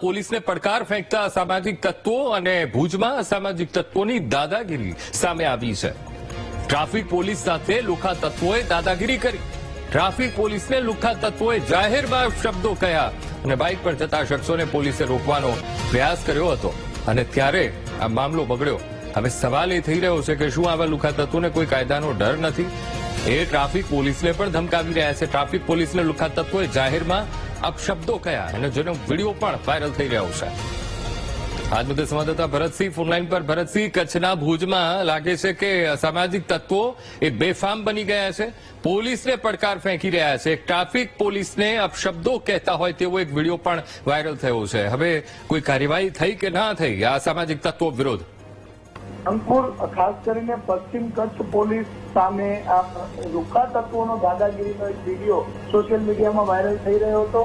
પોલીસને પડકાર ફેંકતા અસામાજિક તત્વો અને ભુજમાં અસામાજિક તત્વોની દાદાગીરી સામે આવી છે. ટ્રાફિક પોલીસ સાથે લુખા તત્વોએ દાદાગીરી કરી. ટ્રાફિક પોલીસને લુખા તત્વોએ જાહેરમાં શબ્દો કહ્યા અને બાઇક પર જતા શખ્સોને પોલીસે રોકવાનો પ્રયાસ કર્યો હતો અને ત્યારે આ મામલો બગડ્યો. હવે સવાલ એ થઈ રહ્યો છે કે શું આવા લુખા તત્વોને કોઈ કાયદાનો ડર નથી? એ ટ્રાફિક પોલીસને પણ ધમકાવી રહ્યા છે. ટ્રાફિક પોલીસને લુખા તત્વોએ જાહેરમાં અપશબ્દો કયા અને જેનો વીડિયો પણ વાયરલ થઈ રહ્યો છે? આજ મુદ્દે સંવાદદાતા ભરતસિંહ ફોનલાઈન પર. ભરતસિંહ, કચ્છના ભુજમાં લાગે છે કે સામાજિક તત્વો એ બેફામ બની ગયા છે. પોલીસને પડકાર ફેંકી રહ્યા છે. ટ્રાફિક પોલીસને અપશબ્દો કહેતા હોય તેવો એક વીડિયો પણ વાયરલ થયો છે. હવે કોઈ કાર્યવાહી થઈ કે ના થઈ આ સામાજિક તત્વો વિરોધ અંકુર ખાસ કરીને પશ્ચિમ કચ્છ પોલીસ સામે આ લુખા તત્વોનો દાદાગીરીનો એક વીડિયો સોશિયલ મીડિયામાં વાયરલ થઈ રહ્યો હતો.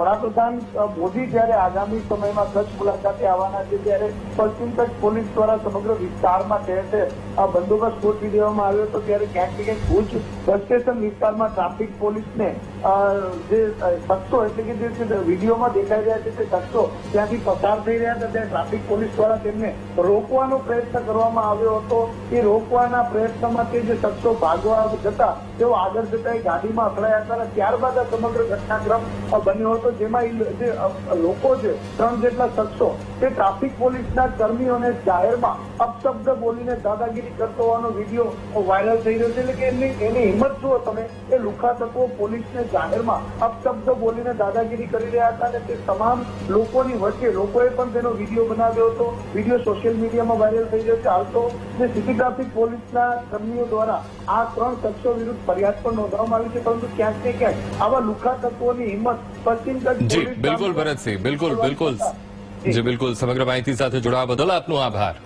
વડાપ્રધાન મોદી જ્યારે આગામી સમયમાં કચ્છ મુલાકાતે આવવાના છે, ત્યારે પશ્ચિમ કચ્છ પોલીસ દ્વારા સમગ્ર વિસ્તારમાં ઠેર ઠેર આ બંદોબસ્ત ગોઠવી દેવામાં આવ્યો હતો. ત્યારે ક્યાંક ને ક્યાંક ભુજ બસ સ્ટેશન વિસ્તારમાં ટ્રાફિક પોલીસને જે શખ્સો એટલે કે જે છે વિડીયોમાં દેખાઈ રહ્યા છે તે શખ્સો ત્યાંથી પસાર થઈ રહ્યા હતા. ત્યારે ટ્રાફિક પોલીસ દ્વારા તેમને રોકવાનો પ્રયત્ન કરવામાં આવ્યો હતો. એ રોકવાના પ્રયત્નમાં તે જે શખ્સો ભાગવા જતા તેઓ આગળ જતા એ ગાડીમાં અથડાયા હતા અને ત્યારબાદ આ સમગ્ર ઘટનાક્રમ બન્યો હતો, જેમાં જે લોકો છે, ત્રણ જેટલા શખ્સો, તે ટ્રાફિક પોલીસના કર્મીઓને જાહેરમાં અપશબ્દ બોલીને દાદાગીરી કરતો હોવાનો વીડિયો વાયરલ થઈ રહ્યો છે. એટલે કે એમની, એની હિંમત જુઓ તમે, એ લુખા તત્વો પોલીસને જાહેરમાં અપશબ્દ બોલીને દાદાગીરી કરી રહ્યા હતા અને તે તમામ લોકોની વચ્ચે લોકોએ પણ તેનો વીડિયો બનાવ્યો હતો. વીડિયો સોશિયલ મીડિયામાં વાયરલ થઈ રહ્યો છે. હાલ તો જે સિટી ટ્રાફિક પોલીસના કર્મીઓ દ્વારા આ ત્રણ શખ્સો વિરુદ્ધ ફરિયાદ પણ નોંધવામાં આવી છે પરંતુ ક્યાંક ને ક્યાંક આવા લુખા તત્વોની હિંમત પશ્ચિમ કચ્છ બિલકુલ ભરતસિંહ બિલકુલ બિલકુલ. જી બિલકુલ. સમગ્ર માહિતી સાથે જોડાવા બદલ આપનો આભાર.